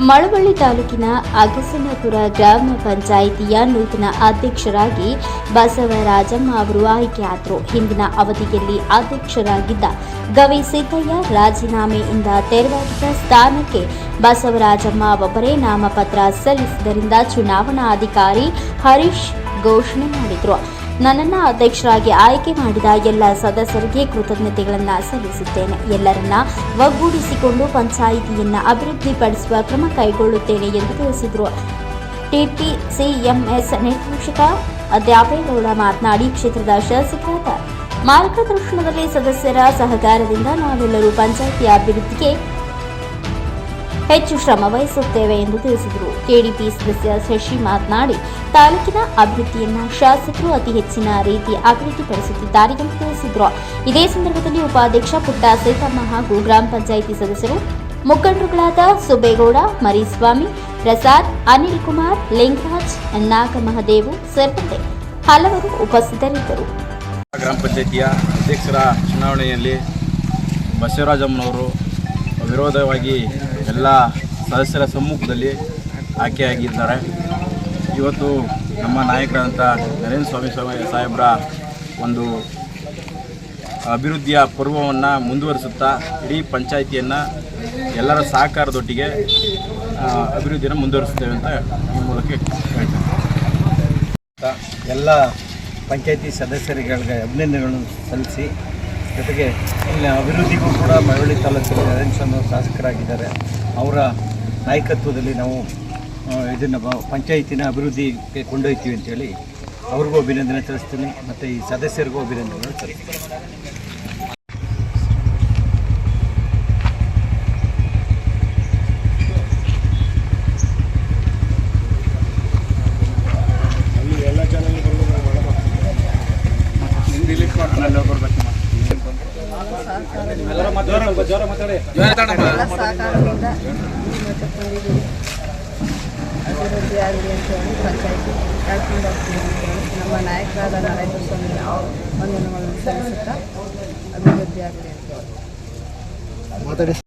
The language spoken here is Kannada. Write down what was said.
ಮಳವಳ್ಳಿ ತಾಲೂಕಿನ ಅಗಸನಪುರ ಗ್ರಾಮ ಪಂಚಾಯಿತಿಯ ನೂತನ ಅಧ್ಯಕ್ಷರಾಗಿ ಬಸವರಾಜಮ್ಮ ಅವರು ಆಯ್ಕೆಯಾದರು. ಹಿಂದಿನ ಅವಧಿಯಲ್ಲಿ ಅಧ್ಯಕ್ಷರಾಗಿದ್ದ ಗವಿ ಸಿದ್ದಯ್ಯ ರಾಜೀನಾಮೆಯಿಂದ ತೆರವಾಗಿದ್ದ ಸ್ಥಾನಕ್ಕೆ ಬಸವರಾಜಮ್ಮ ಒಬ್ಬರೇ ನಾಮಪತ್ರ ಸಲ್ಲಿಸಿದ್ದರಿಂದ ಚುನಾವಣಾಧಿಕಾರಿ ಹರೀಶ್ ಘೋಷಣೆ ಮಾಡಿದರು. ನನ್ನನ್ನು ಅಧ್ಯಕ್ಷರಾಗಿ ಆಯ್ಕೆ ಮಾಡಿದ ಎಲ್ಲ ಸದಸ್ಯರಿಗೆ ಕೃತಜ್ಞತೆಗಳನ್ನು ಸಲ್ಲಿಸುತ್ತೇನೆ. ಎಲ್ಲರನ್ನ ಒಗ್ಗೂಡಿಸಿಕೊಂಡು ಪಂಚಾಯಿತಿಯನ್ನು ಅಭಿವೃದ್ಧಿಪಡಿಸುವ ಕ್ರಮ ಕೈಗೊಳ್ಳುತ್ತೇನೆ ಎಂದು ತಿಳಿಸಿದರು. ಟಿಪಿಸಿಎಂಎಸ್ ನಿರ್ದೇಶಕ ದ್ಯಾವೇಗೌಡ ಮಾತನಾಡಿ, ಕ್ಷೇತ್ರದ ಶಾಸಕರಾದ ಮಾರ್ಗದರ್ಶನದಲ್ಲಿ ಸದಸ್ಯರ ಸಹಕಾರದಿಂದ ನಾವೆಲ್ಲರೂ ಪಂಚಾಯಿತಿ ಅಭಿವೃದ್ಧಿಗೆ ಹೆಚ್ಚು ಶ್ರಮ ವಹಿಸುತ್ತೇವೆ ಎಂದು ತಿಳಿಸಿದರು. ಕೆಡಿಪಿ ಸದಸ್ಯ ಶಶಿ ಮಾತನಾಡಿ, ತಾಲೂಕಿನ ಅಭಿವೃದ್ಧಿಯನ್ನು ಶಾಸಕರು ಅತಿ ಹೆಚ್ಚಿನ ರೀತಿ ಅಭಿವೃದ್ಧಿಪಡಿಸುತ್ತಿದ್ದಾರೆ ಎಂದು ತಿಳಿಸಿದರು. ಇದೇ ಸಂದರ್ಭದಲ್ಲಿ ಉಪಾಧ್ಯಕ್ಷ ಪುಟ್ಟ ಸೀತಮ್ಮ ಹಾಗೂ ಗ್ರಾಮ ಪಂಚಾಯಿತಿ ಸದಸ್ಯರು ಮುಖಂಡರುಗಳಾದ ಸುಬೇಗೌಡ, ಮರಿಸ್ವಾಮಿ, ಪ್ರಸಾದ್ ಅನಿಲ್ ಕುಮಾರ್ ಲಿಂಗರಾಜ್, ನಾಗಮಹದೇವು ಸೇರಿದಂತೆ ಹಲವರು ಉಪಸ್ಥಿತರಿದ್ದರು. ಗ್ರಾಮ ಪಂಚಾಯಿತಿಯ ಅಧ್ಯಕ್ಷರ ಚುನಾವಣೆಯಲ್ಲಿ ಬಸವರಾಜಮ್ಮನವರು ವಿರೋಧವಾಗಿ ಎಲ್ಲ ಸದಸ್ಯರ ಸಮ್ಮುಖದಲ್ಲಿ ಆಯ್ಕೆಯಾಗಿದ್ದಾರೆ. ಇವತ್ತು ನಮ್ಮ ನಾಯಕರಾದಂಥ ನರೇಂದ್ರ ಸ್ವಾಮಿ ಸ್ವಾಮಿ ಸಾಹೇಬರ ಒಂದು ಅಭಿವೃದ್ಧಿಯ ಪರ್ವವನ್ನು ಮುಂದುವರಿಸುತ್ತಾ ಇಡೀ ಪಂಚಾಯಿತಿಯನ್ನು ಎಲ್ಲರ ಸಹಕಾರದೊಟ್ಟಿಗೆ ಅಭಿವೃದ್ಧಿಯನ್ನು ಮುಂದುವರಿಸುತ್ತೇವೆ ಅಂತ ಈ ಮೂಲಕ ಹೇಳ್ತೇನೆ. ಎಲ್ಲ ಪಂಚಾಯಿತಿ ಸದಸ್ಯರುಗಳಿಗೆ ಅಭಿನಂದನೆಗಳನ್ನು ಸಲ್ಲಿಸಿ ಜೊತೆಗೆ ಇಲ್ಲಿ ಅಭಿವೃದ್ಧಿಗೂ ಕೂಡ ಮಳವಳ್ಳಿ ತಾಲೂಕಿನ ನರೇಂದ್ರ ಶಾಸಕರಾಗಿದ್ದಾರೆ. ಅವರ ನಾಯಕತ್ವದಲ್ಲಿ ನಾವು ಇದನ್ನು ಪಂಚಾಯಿತಿನ ಅಭಿವೃದ್ಧಿಗೆ ಕೊಂಡೊಯ್ತೀವಿ ಅಂತೇಳಿ ಅವ್ರಿಗೂ ಅಭಿನಂದನೆ ತಿಳಿಸ್ತೀನಿ. ಮತ್ತು ಈ ಸದಸ್ಯರಿಗೂ ಅಭಿನಂದನೆಗಳು ಅಲ್ಲಿ ಎಲ್ಲ ಅಭಿವೃದ್ಧಿ ಆಗಲಿ ಅಂತ ಹೇಳಿ ಕಳ್ಕೊಂಡು ಹೋಗ್ತೀವಿ ನಮ್ಮ ನಾಯಕರಾದ ನರೇಂದ್ರ ಸ್ವಾಮಿ ಅವರು ಸಲ್ಲಿಸುತ್ತಾ ಅಭಿವೃದ್ಧಿ ಆಗಲಿ ಅಂತ